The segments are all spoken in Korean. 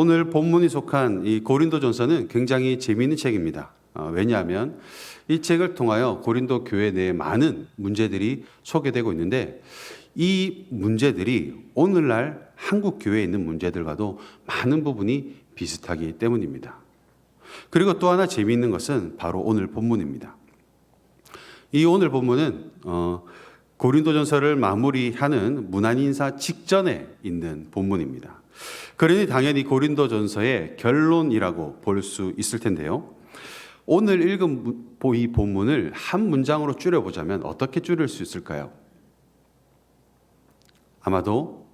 오늘 본문이 속한 이 고린도전서는 굉장히 재미있는 책입니다. 어, 왜냐하면 이 책을 통하여 고린도 교회 내에 많은 문제들이 소개되고 있는데 이 문제들이 오늘날 한국 교회에 있는 문제들과도 많은 부분이 비슷하기 때문입니다. 그리고 또 하나 재미있는 것은 바로 오늘 본문입니다. 이 오늘 본문은 어, 고린도전서를 마무리하는 문안인사 직전에 있는 본문입니다. 그러니 당연히 고린도전서의 결론이라고 볼 수 있을 텐데요. 오늘 읽은 무- 이 본문을 한 문장으로 줄여보자면 어떻게 줄일 수 있을까요? 아마도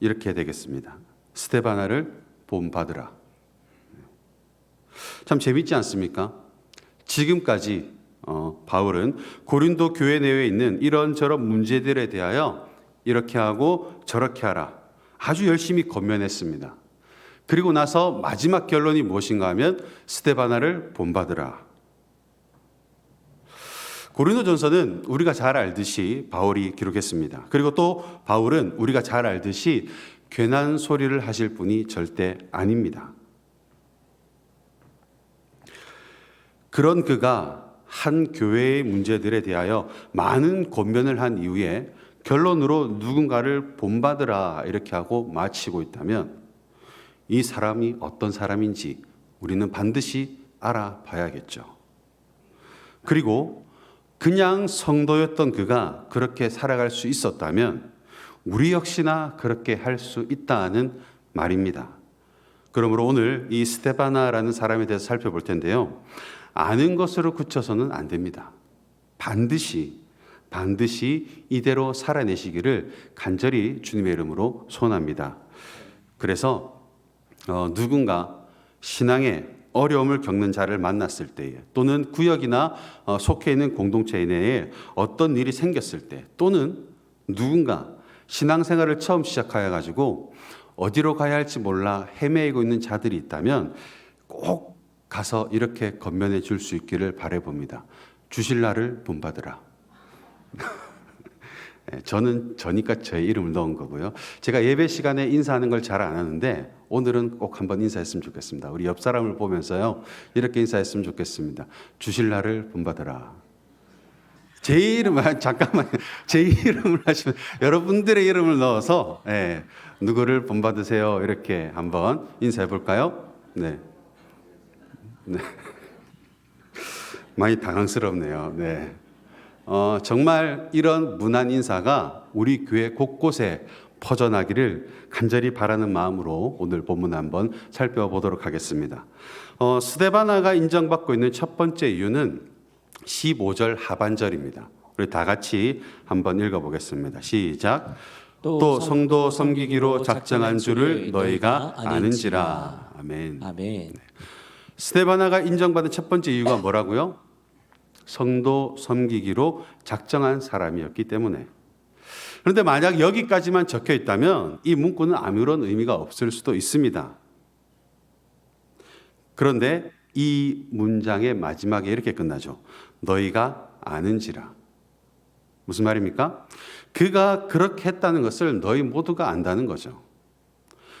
이렇게 되겠습니다. 스테바나를 본받으라. 참 재밌지 않습니까? 지금까지 어, 바울은 고린도 교회 내에 있는 이런저런 문제들에 대하여 이렇게 하고 저렇게 하라. 아주 열심히 권면했습니다. 그리고 나서 마지막 결론이 무엇인가 하면 스테바나를 본받으라. 고린도전서는 우리가 잘 알듯이 바울이 기록했습니다. 그리고 또 바울은 우리가 잘 알듯이 괜한 소리를 하실 분이 절대 아닙니다. 그런 그가 한 교회의 문제들에 대하여 많은 권면을 한 이후에 결론으로 누군가를 본받으라 이렇게 하고 마치고 있다면 이 사람이 어떤 사람인지 우리는 반드시 알아봐야겠죠. 그리고 그냥 성도였던 그가 그렇게 살아갈 수 있었다면 우리 역시나 그렇게 할 수 있다는 말입니다. 그러므로 오늘 이 스테바나라는 사람에 대해서 살펴볼 텐데요. 아는 것으로 그쳐서는 안 됩니다. 반드시 반드시 이대로 살아내시기를 간절히 주님의 이름으로 소원합니다. 그래서 어, 누군가 신앙에 어려움을 겪는 자를 만났을 때에 또는 구역이나 어, 속해 있는 공동체 내에 어떤 일이 생겼을 때 또는 누군가 신앙생활을 처음 시작하여 가지고 어디로 가야 할지 몰라 헤매이고 있는 자들이 있다면 꼭 가서 이렇게 건면해 줄 수 있기를 바래 봅니다. 주실 날을 본받으라. 예, 저는 저니까 저의 이름을 넣은 거고요. 제가 예배 시간에 인사하는 걸 잘 안 하는데 오늘은 꼭 한번 인사했으면 좋겠습니다. 우리 옆 사람을 보면서요. 이렇게 인사했으면 좋겠습니다. 주실 날을 본받으라. 제 이름 아, 잠깐만 제 이름을 하시면 여러분들의 이름을 넣어서 예, 누구를 본받으세요 이렇게 한번 인사해 볼까요? 네. 네. 많이 당황스럽네요. 네. 어, 정말 이런 문안 인사가 우리 교회 곳곳에 퍼져나기를 간절히 바라는 마음으로 오늘 본문 한번 살펴보도록 하겠습니다. 어, 스데바나가 인정받고 있는 첫 번째 이유는 15절 하반절입니다. 우리 다 같이 한번 읽어보겠습니다. 시작. 또 성도 섬기기로 작정한 줄을 너희가 아는지라. 아멘. 아멘. 스테바나가 인정받은 첫 번째 이유가 뭐라고요? 성도 섬기기로 작정한 사람이었기 때문에. 그런데 만약 여기까지만 적혀 있다면 이 문구는 아무런 의미가 없을 수도 있습니다. 그런데 이 문장의 마지막에 이렇게 끝나죠. 너희가 아는지라. 무슨 말입니까? 그가 그렇게 했다는 것을 너희 모두가 안다는 거죠.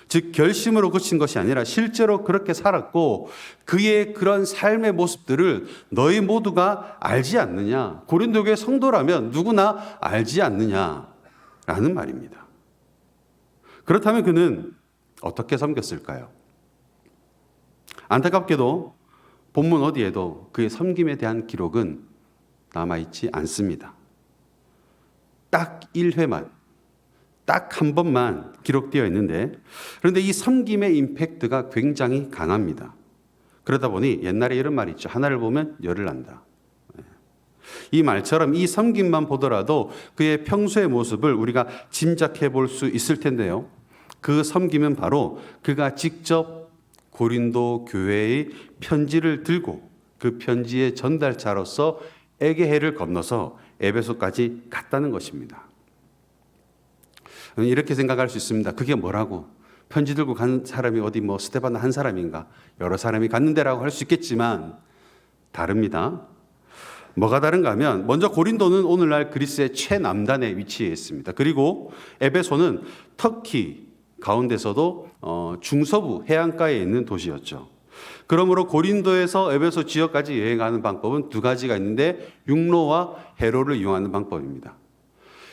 즉 결심으로 그친 것이 아니라 실제로 그렇게 살았고 그의 그런 삶의 모습들을 너희 모두가 알지 않느냐? 고린도 교회 성도라면 누구나 알지 않느냐라는 말입니다. 그렇다면 그는 어떻게 섬겼을까요? 안타깝게도 본문 어디에도 그의 섬김에 대한 기록은 남아 있지 않습니다. 딱 1회만 딱 한 번만 기록되어 있는데 그런데 이 섬김의 임팩트가 굉장히 강합니다. 그러다 보니 옛날에 이런 말이 있죠. 하나를 보면 열을 난다. 이 말처럼 이 섬김만 보더라도 그의 평소의 모습을 우리가 짐작해 볼 수 있을 텐데요. 그 섬김은 바로 그가 직접 고린도 교회의 편지를 들고 그 편지의 전달자로서 에게해를 건너서 에베소까지 갔다는 것입니다. 이렇게 생각할 수 있습니다. 그게 뭐라고? 편지 들고 간 사람이 어디 뭐 스테반 한 사람인가? 여러 사람이 갔는데라고 할 수 있겠지만 다릅니다. 뭐가 다른가 하면 먼저 고린도는 오늘날 그리스의 최남단에 위치해 있습니다. 그리고 에베소는 터키 가운데서도 어, 중서부 해안가에 있는 도시였죠. 그러므로 고린도에서 에베소 지역까지 여행하는 방법은 두 가지가 있는데 육로와 해로를 이용하는 방법입니다.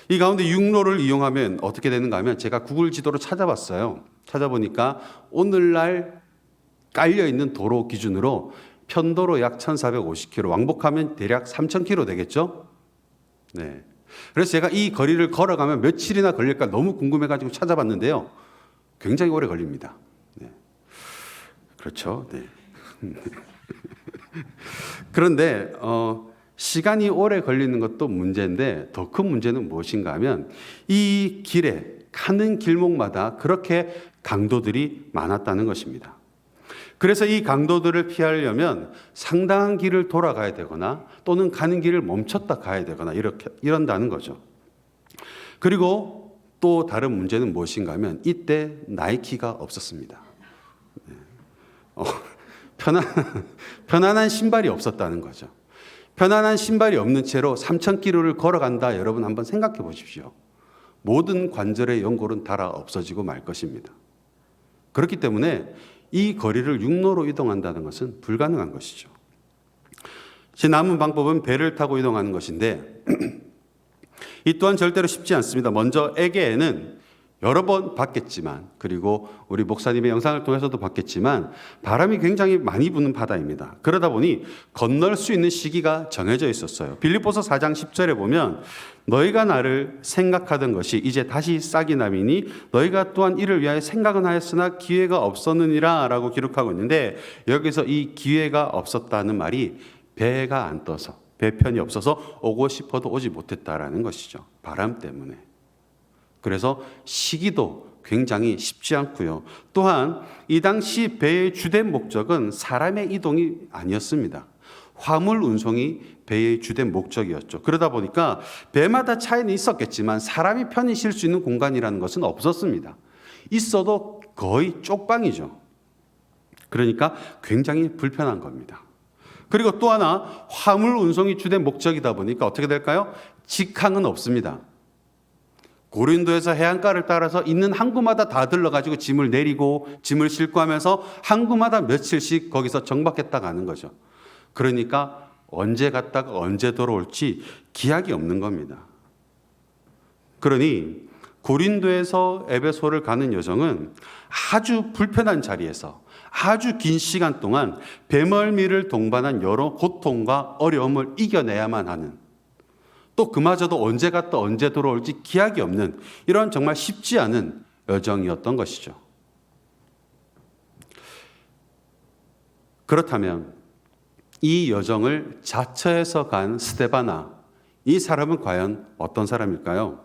이 가운데 육로를 이용하면 어떻게 되는가 하면 제가 구글 지도로 찾아봤어요. 찾아보니까 오늘날 깔려 있는 도로 기준으로 편도로 약 1,450km, 왕복하면 대략 3,000km 되겠죠? 네. 그래서 제가 이 거리를 걸어가면 며칠이나 걸릴까 너무 궁금해가지고 찾아봤는데요. 굉장히 오래 걸립니다. 네. 그렇죠. 네. 그런데 어, 시간이 오래 걸리는 것도 문제인데 더 큰 문제는 무엇인가 하면 이 길에 가는 길목마다 그렇게 강도들이 많았다는 것입니다. 그래서 이 강도들을 피하려면 상당한 길을 돌아가야 되거나 또는 가는 길을 멈췄다 가야 되거나 이렇게 이런다는 거죠. 그리고 또 다른 문제는 무엇인가 하면 이때 나이키가 없었습니다. 네. 어, 편안, 편안한 신발이 없었다는 거죠. 편안한 신발이 없는 채로 3,000km를 걸어간다. 여러분 한번 생각해 보십시오. 모든 관절의 연골은 닳아 없어지고 말 것입니다. 그렇기 때문에 이 거리를 육로로 이동한다는 것은 불가능한 것이죠. 제 남은 방법은 배를 타고 이동하는 것인데 이 또한 절대로 쉽지 않습니다. 먼저 에게에는 여러 번 봤겠지만 그리고 우리 목사님의 영상을 통해서도 봤겠지만 바람이 굉장히 많이 부는 바다입니다. 그러다 보니 건널 수 있는 시기가 정해져 있었어요. 빌립보서 4장 10절에 보면 너희가 나를 생각하던 것이 이제 다시 싹이 남이니 너희가 또한 이를 위하여 생각은 하였으나 기회가 없었느니라라고 기록하고 있는데 여기서 이 기회가 없었다는 말이 배가 안 떠서 배편이 없어서 오고 싶어도 오지 못했다라는 것이죠. 바람 때문에. 그래서 시기도 굉장히 쉽지 않고요. 또한 이 당시 배의 주된 목적은 사람의 이동이 아니었습니다. 화물 운송이 배의 주된 목적이었죠. 그러다 보니까 배마다 차이는 있었겠지만 사람이 편히 쉴 수 있는 공간이라는 것은 없었습니다. 있어도 거의 쪽방이죠. 그러니까 굉장히 불편한 겁니다. 그리고 또 하나 화물 운송이 주된 목적이다 보니까 어떻게 될까요? 직항은 없습니다. 고린도에서 해안가를 따라서 있는 항구마다 다 들러가지고 짐을 내리고 짐을 싣고 하면서 항구마다 며칠씩 거기서 정박했다 가는 거죠. 그러니까 언제 갔다가 언제 돌아올지 기약이 없는 겁니다. 그러니 고린도에서 에베소를 가는 여정은 아주 불편한 자리에서 아주 긴 시간 동안 배멀미를 동반한 여러 고통과 어려움을 이겨내야만 하는 또 그마저도 언제 갔다 언제 돌아올지 기약이 없는 이런 정말 쉽지 않은 여정이었던 것이죠. 그렇다면 이 여정을 자처해서 간 스테바나 이 사람은 과연 어떤 사람일까요?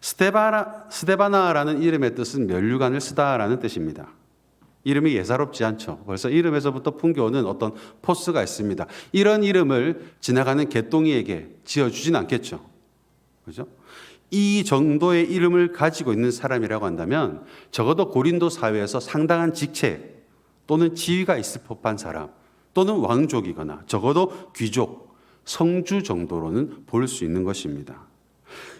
스테바나 스테바나라는 이름의 뜻은 면류관을 쓰다라는 뜻입니다. 이름이 예사롭지 않죠. 벌써 이름에서부터 풍겨오는 어떤 포스가 있습니다. 이런 이름을 지나가는 개똥이에게 지어주진 않겠죠. 그죠? 이 정도의 이름을 가지고 있는 사람이라고 한다면 적어도 고린도 사회에서 상당한 직책 또는 지위가 있을 법한 사람 또는 왕족이거나 적어도 귀족, 성주 정도로는 볼 수 있는 것입니다.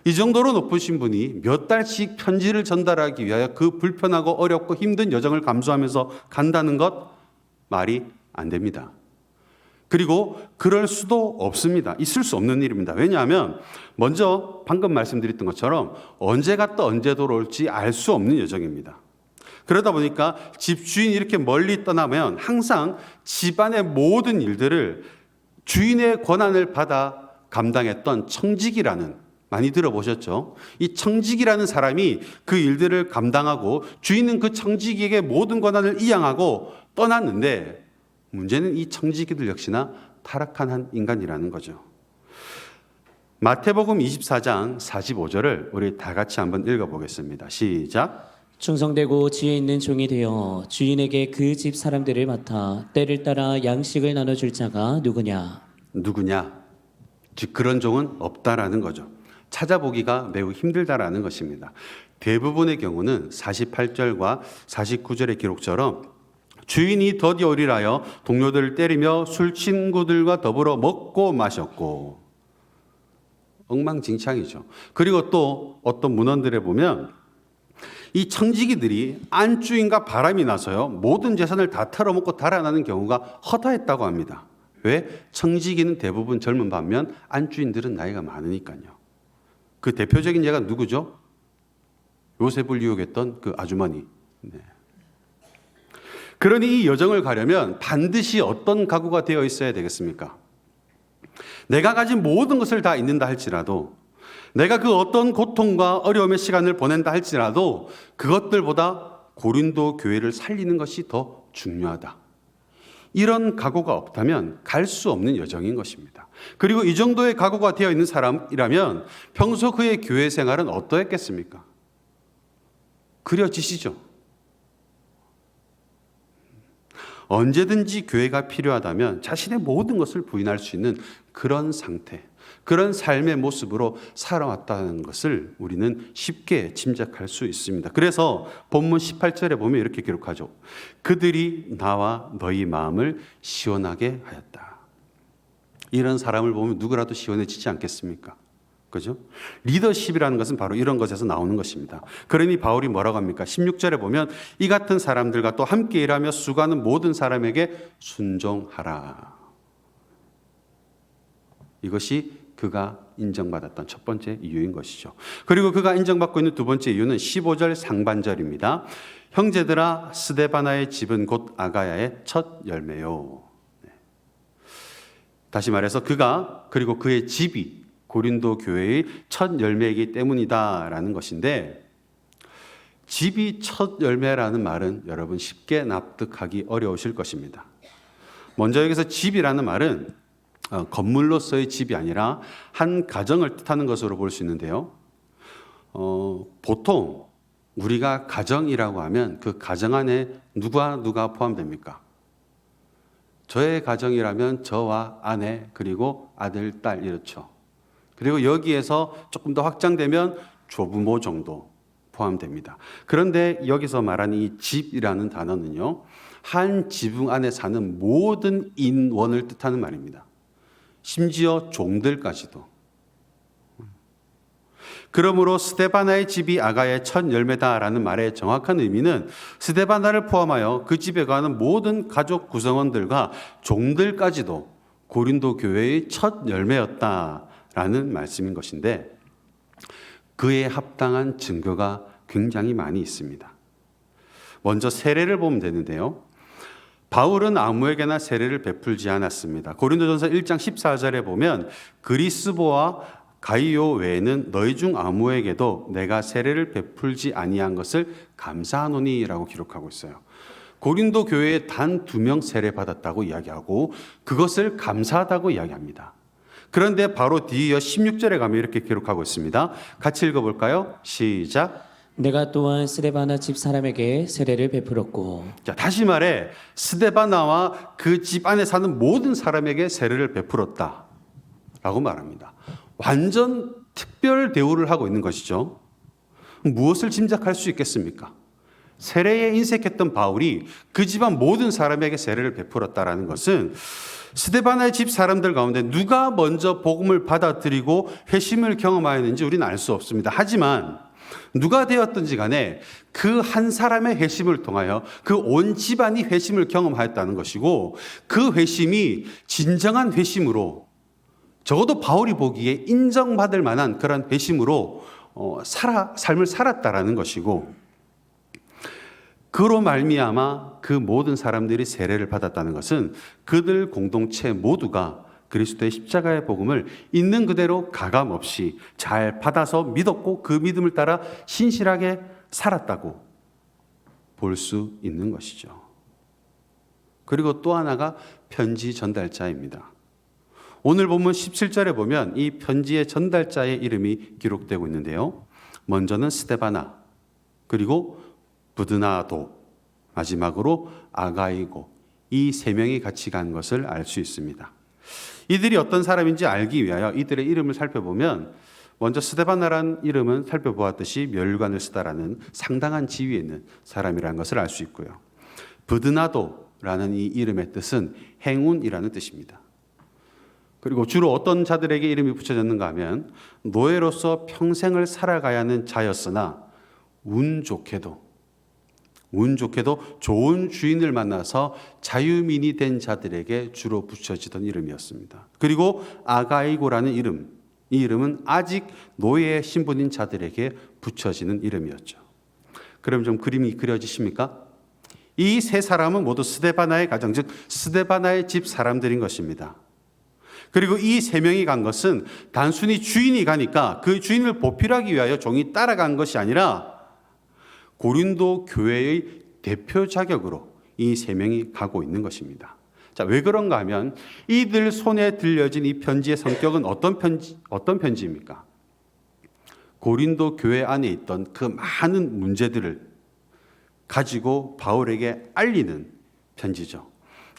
이 정도로 높으신 분이 몇 달씩 편지를 전달하기 위하여 그 불편하고 어렵고 힘든 여정을 감수하면서 간다는 것 말이 안 됩니다. 그리고 그럴 수도 없습니다. 있을 수 없는 일입니다. 왜냐하면 먼저 방금 말씀드렸던 것처럼 언제 갔다 언제 돌아올지 알 수 없는 여정입니다. 그러다 보니까 집주인이 이렇게 멀리 떠나면 항상 집안의 모든 일들을 주인의 권한을 받아 감당했던 청직이라는 많이 들어보셨죠? 이 청직이라는 사람이 그 일들을 감당하고 주인은 그 청직에게 모든 권한을 이양하고 떠났는데 문제는 이 청지기들 역시나 타락한 한 인간이라는 거죠. 마태복음 24장 45절을 우리 다 같이 한번 읽어보겠습니다. 시작. 충성되고 지혜 있는 종이 되어 주인에게 그 집 사람들을 맡아 때를 따라 양식을 나눠줄 자가 누구냐? 누구냐? 즉 그런 종은 없다라는 거죠. 찾아보기가 매우 힘들다라는 것입니다. 대부분의 경우는 48절과 49절의 기록처럼 주인이 더디 오리라여 동료들을 때리며 술 친구들과 더불어 먹고 마셨고 엉망진창이죠. 그리고 또 어떤 문헌들에 보면 이 청지기들이 안주인과 바람이 나서요 모든 재산을 다 털어먹고 달아나는 경우가 허다했다고 합니다. 왜? 청지기는 대부분 젊은 반면 안주인들은 나이가 많으니까요. 그 대표적인 예가 누구죠? 요셉을 유혹했던 그 아주머니. 네. 그러니 이 여정을 가려면 반드시 어떤 각오가 되어 있어야 되겠습니까? 내가 가진 모든 것을 다 잊는다 할지라도 내가 그 어떤 고통과 어려움의 시간을 보낸다 할지라도 그것들보다 고린도 교회를 살리는 것이 더 중요하다. 이런 각오가 없다면 갈 수 없는 여정인 것입니다. 그리고 이 정도의 각오가 되어 있는 사람이라면 평소 그의 교회 생활은 어떠했겠습니까? 그려지시죠? 언제든지 교회가 필요하다면 자신의 모든 것을 부인할 수 있는 그런 상태, 그런 삶의 모습으로 살아왔다는 것을 우리는 쉽게 짐작할 수 있습니다. 그래서 본문 18절에 보면 이렇게 기록하죠. 그들이 나와 너희 마음을 시원하게 하였다. 이런 사람을 보면 누구라도 시원해지지 않겠습니까? 그죠? 리더십이라는 것은 바로 이런 것에서 나오는 것입니다. 그러니 바울이 뭐라고 합니까? 16절에 보면 이 같은 사람들과 또 함께 일하며 수고하는 모든 사람에게 순종하라. 이것이 그가 인정받았던 첫 번째 이유인 것이죠. 그리고 그가 인정받고 있는 두 번째 이유는 15절 상반절입니다. 형제들아 스데바나의 집은 곧 아가야의 첫 열매요. 네. 다시 말해서 그가 그리고 그의 집이 고린도 교회의 첫 열매이기 때문이다라는 것인데 집이 첫 열매라는 말은 여러분 쉽게 납득하기 어려우실 것입니다. 먼저 여기서 집이라는 말은 어, 건물로서의 집이 아니라 한 가정을 뜻하는 것으로 볼 수 있는데요. 어, 보통 우리가 가정이라고 하면 그 가정 안에 누가 누가 포함됩니까? 저의 가정이라면 저와 아내 그리고 아들 딸 이렇죠. 그리고 여기에서 조금 더 확장되면 조부모 정도 포함됩니다. 그런데 여기서 말하는 이 집이라는 단어는요, 한 지붕 안에 사는 모든 인원을 뜻하는 말입니다. 심지어 종들까지도. 그러므로 스테바나의 집이 아가의 첫 열매다라는 말의 정확한 의미는 스테바나를 포함하여 그 집에 가는 모든 가족 구성원들과 종들까지도 고린도 교회의 첫 열매였다라는 말씀인 것인데 그에 합당한 증거가 굉장히 많이 있습니다. 먼저 세례를 보면 되는데요. 바울은 아무에게나 세례를 베풀지 않았습니다. 고린도전서 1장 14절에 보면 그리스보와 가이오 외에는 너희 중 아무에게도 내가 세례를 베풀지 아니한 것을 감사하노니라고 기록하고 있어요. 고린도 교회에 단 두 명 세례 받았다고 이야기하고 그것을 감사하다고 이야기합니다. 그런데 바로 뒤이어 16절에 가면 이렇게 기록하고 있습니다. 같이 읽어볼까요? 시작. 내가 또한 스데바나 집 사람에게 세례를 베풀었고 자, 다시 말해 스데바나와 그 집 안에 사는 모든 사람에게 세례를 베풀었다. 라고 말합니다. 완전 특별 대우를 하고 있는 것이죠. 무엇을 짐작할 수 있겠습니까? 세례에 인색했던 바울이 그 집안 모든 사람에게 세례를 베풀었다라는 것은 스데바나의 집 사람들 가운데 누가 먼저 복음을 받아들이고 회심을 경험하였는지 우리는 알 수 없습니다. 하지만 누가 되었든지 간에 그 한 사람의 회심을 통하여 그 온 집안이 회심을 경험하였다는 것이고 그 회심이 진정한 회심으로 적어도 바울이 보기에 인정받을 만한 그런 회심으로 어, 살아 삶을 살았다라는 것이고 그로 말미암아 그 모든 사람들이 세례를 받았다는 것은 그들 공동체 모두가 그리스도의 십자가의 복음을 있는 그대로 가감 없이 잘 받아서 믿었고 그 믿음을 따라 신실하게 살았다고 볼 수 있는 것이죠. 그리고 또 하나가 편지 전달자입니다. 오늘 본문 17절에 보면 이 편지의 전달자의 이름이 기록되고 있는데요. 먼저는 스테바나, 그리고 부드나도, 마지막으로 아가이고 이 세 명이 같이 간 것을 알 수 있습니다. 이들이 어떤 사람인지 알기 위하여 이들의 이름을 살펴보면 먼저 스테바나란 이름은 살펴보았듯이 멸관을 쓰다라는 상당한 지위에 있는 사람이라는 것을 알 수 있고요. 부드나도라는 이 이름의 뜻은 행운이라는 뜻입니다. 그리고 주로 어떤 자들에게 이름이 붙여졌는가 하면 노예로서 평생을 살아가야 하는 자였으나 운 좋게도 운 좋게도 좋은 주인을 만나서 자유민이 된 자들에게 주로 붙여지던 이름이었습니다. 그리고 아가이고라는 이름, 이 이름은 아직 노예 신분인 자들에게 붙여지는 이름이었죠. 그럼 좀 그림이 그려지십니까? 이 세 사람은 모두 스데바나의 가정, 즉 스데바나의 집 사람들인 것입니다. 그리고 이 세 명이 간 것은 단순히 주인이 가니까 그 주인을 보필하기 위하여 종이 따라간 것이 아니라 고린도 교회의 대표 자격으로 이 세 명이 가고 있는 것입니다. 자, 왜 그런가 하면 이들 손에 들려진 이 편지의 성격은 어떤 편지 어떤 편지입니까? 고린도 교회 안에 있던 그 많은 문제들을 가지고 바울에게 알리는 편지죠.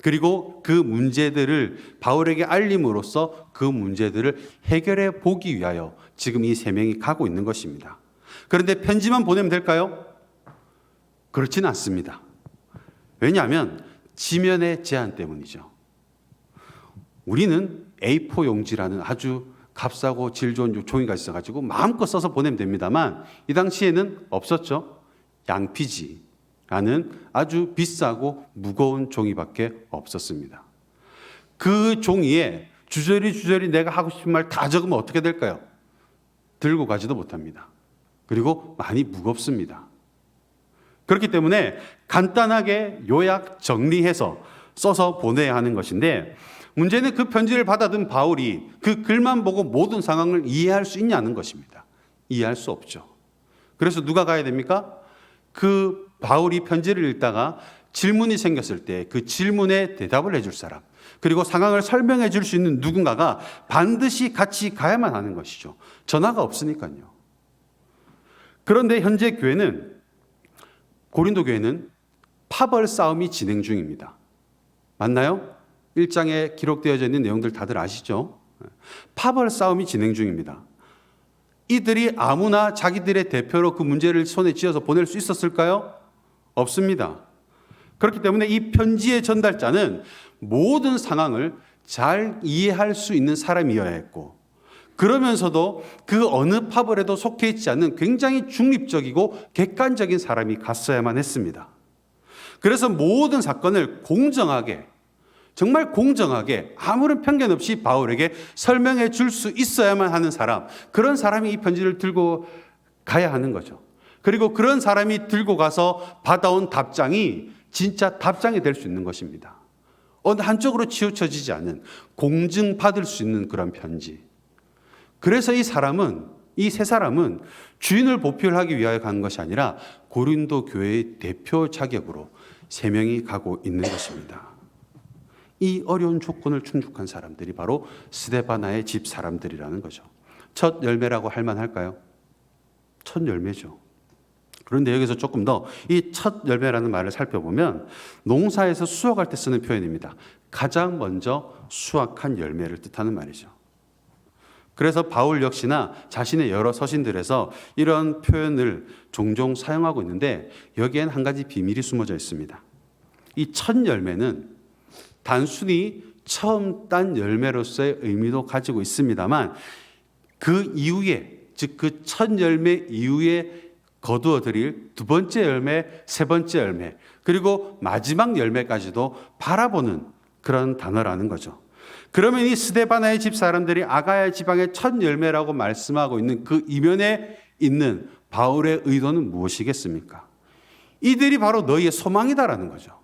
그리고 그 문제들을 바울에게 알림으로써 그 문제들을 해결해 보기 위하여 지금 이 세 명이 가고 있는 것입니다. 그런데 편지만 보내면 될까요? 그렇지는 않습니다. 왜냐하면 지면의 제한 때문이죠. 우리는 A4 용지라는 아주 값싸고 질 좋은 종이가 있어가지고 마음껏 써서 보내면 됩니다만 이 당시에는 없었죠. 양피지라는 아주 비싸고 무거운 종이밖에 없었습니다. 그 종이에 주저리 주저리 내가 하고 싶은 말 다 적으면 어떻게 될까요? 들고 가지도 못합니다. 그리고 많이 무겁습니다. 그렇기 때문에 간단하게 요약 정리해서 써서 보내야 하는 것인데 문제는 그 편지를 받아든 바울이 그 글만 보고 모든 상황을 이해할 수 있냐는 것입니다. 이해할 수 없죠. 그래서 누가 가야 됩니까? 그 바울이 편지를 읽다가 질문이 생겼을 때 그 질문에 대답을 해줄 사람, 그리고 상황을 설명해 줄 수 있는 누군가가 반드시 같이 가야만 하는 것이죠. 전화가 없으니까요. 그런데 현재 교회는 고린도 교회는 파벌 싸움이 진행 중입니다. 맞나요? 1장에 기록되어져 있는 내용들 다들 아시죠? 파벌 싸움이 진행 중입니다. 이들이 아무나 자기들의 대표로 그 문제를 손에 쥐어서 보낼 수 있었을까요? 없습니다. 그렇기 때문에 이 편지의 전달자는 모든 상황을 잘 이해할 수 있는 사람이어야 했고, 그러면서도 그 어느 파벌에도 속해 있지 않는 굉장히 중립적이고 객관적인 사람이 갔어야만 했습니다. 그래서 모든 사건을 공정하게, 정말 공정하게 아무런 편견 없이 바울에게 설명해 줄 수 있어야만 하는 사람, 그런 사람이 이 편지를 들고 가야 하는 거죠. 그리고 그런 사람이 들고 가서 받아온 답장이 진짜 답장이 될 수 있는 것입니다. 어느 한쪽으로 치우쳐지지 않는 공증받을 수 있는 그런 편지. 그래서 이 사람은 이 세 사람은 주인을 보필하기 위하여 간 것이 아니라 고린도 교회의 대표 자격으로 세 명이 가고 있는 것입니다. 이 어려운 조건을 충족한 사람들이 바로 스데바나의 집 사람들이라는 거죠. 첫 열매라고 할 만할까요? 첫 열매죠. 그런데 여기서 조금 더 이 첫 열매라는 말을 살펴보면 농사에서 수확할 때 쓰는 표현입니다. 가장 먼저 수확한 열매를 뜻하는 말이죠. 그래서 바울 역시나 자신의 여러 서신들에서 이런 표현을 종종 사용하고 있는데 여기엔 한 가지 비밀이 숨어져 있습니다. 이 첫 열매는 단순히 처음 딴 열매로서의 의미도 가지고 있습니다만 그 이후에 즉 그 첫 열매 이후에 거두어 드릴 두 번째 열매, 세 번째 열매, 그리고 마지막 열매까지도 바라보는 그런 단어라는 거죠. 그러면 이 스데바나의 집 사람들이 아가야 지방의 첫 열매라고 말씀하고 있는 그 이면에 있는 바울의 의도는 무엇이겠습니까? 이들이 바로 너희의 소망이다라는 거죠.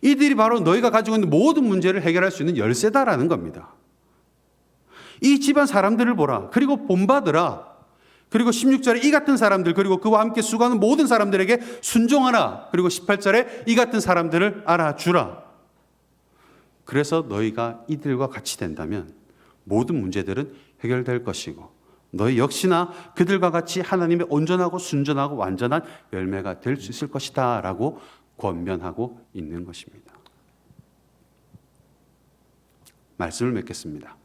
이들이 바로 너희가 가지고 있는 모든 문제를 해결할 수 있는 열쇠다라는 겁니다. 이 집안 사람들을 보라. 그리고 본받으라. 그리고 16절에 이 같은 사람들 그리고 그와 함께 수고하는 모든 사람들에게 순종하라. 그리고 18절에 이 같은 사람들을 알아주라. 그래서 너희가 이들과 같이 된다면 모든 문제들은 해결될 것이고 너희 역시나 그들과 같이 하나님의 온전하고 순전하고 완전한 열매가 될 수 있을 것이다 라고 권면하고 있는 것입니다. 말씀을 맺겠습니다.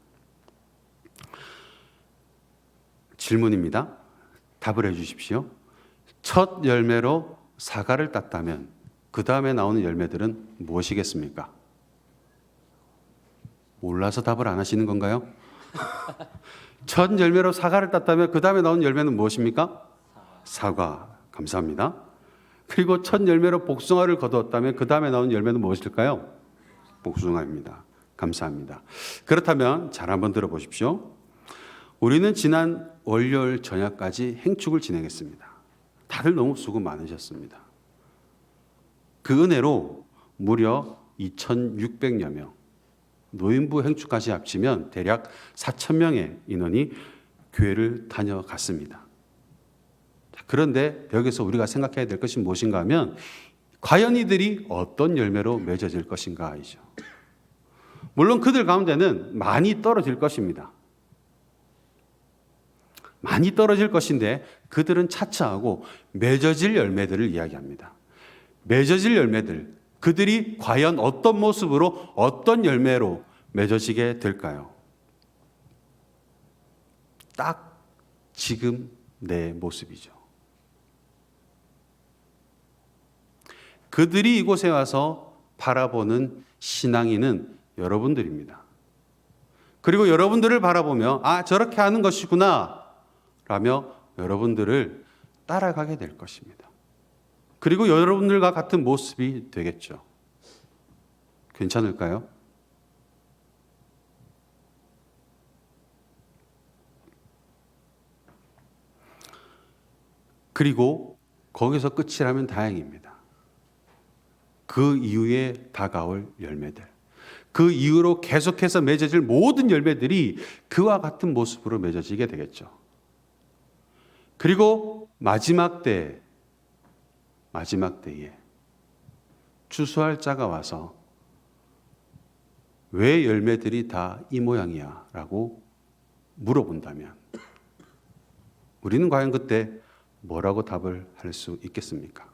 질문입니다. 답을 해 주십시오. 첫 열매로 사과를 땄다면 그 다음에 나오는 열매들은 무엇이겠습니까? 몰라서 답을 안 하시는 건가요? 첫 열매로 사과를 땄다면 그 다음에 나오는 열매는 무엇입니까? 사과. 감사합니다. 그리고 첫 열매로 복숭아를 거두었다면 그 다음에 나온 열매는 무엇일까요? 복숭아입니다. 감사합니다. 그렇다면 잘 한번 들어보십시오. 우리는 지난 월요일 저녁까지 행축을 진행했습니다. 다들 너무 수고 많으셨습니다. 그 은혜로 무려 2,600여 명, 노인부 행축까지 합치면 대략 4천 명의 인원이 교회를 다녀갔습니다. 자, 그런데 여기서 우리가 생각해야 될 것이 무엇인가 하면 과연 이들이 어떤 열매로 맺어질 것인가이죠. 물론 그들 가운데는 많이 떨어질 것입니다. 많이 떨어질 것인데 그들은 차차하고 맺어질 열매들을 이야기합니다. 맺어질 열매들, 그들이 과연 어떤 모습으로 어떤 열매로 맺어지게 될까요? 딱 지금 내 모습이죠. 그들이 이곳에 와서 바라보는 신앙인은 여러분들입니다. 그리고 여러분들을 바라보며 아 저렇게 하는 것이구나 라며 여러분들을 따라가게 될 것입니다. 그리고 여러분들과 같은 모습이 되겠죠. 괜찮을까요? 그리고 거기서 끝이라면 다행입니다. 그 이후에 다가올 열매들. 그 이후로 계속해서 맺어질 모든 열매들이 그와 같은 모습으로 맺어지게 되겠죠. 그리고 마지막 때, 마지막 때에 추수할 자가 와서 왜 열매들이 다 이 모양이야? 라고 물어본다면 우리는 과연 그때 뭐라고 답을 할 수 있겠습니까?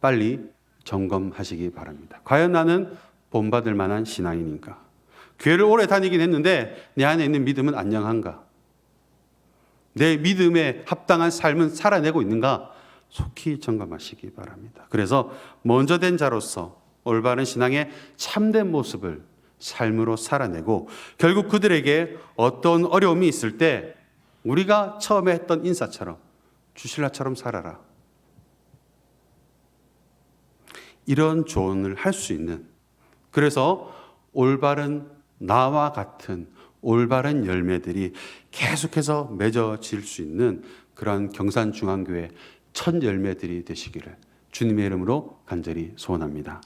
빨리 점검하시기 바랍니다. 과연 나는 본받을 만한 신앙인인가? 교회를 오래 다니긴 했는데 내 안에 있는 믿음은 안녕한가? 내 믿음에 합당한 삶은 살아내고 있는가? 속히 점검하시기 바랍니다. 그래서 먼저 된 자로서 올바른 신앙의 참된 모습을 삶으로 살아내고 결국 그들에게 어떤 어려움이 있을 때 우리가 처음에 했던 인사처럼 주실라처럼 살아라. 이런 조언을 할 수 있는 그래서 올바른 나와 같은 올바른 열매들이 계속해서 맺어질 수 있는 그런 경산중앙교회 첫 열매들이 되시기를 주님의 이름으로 간절히 소원합니다.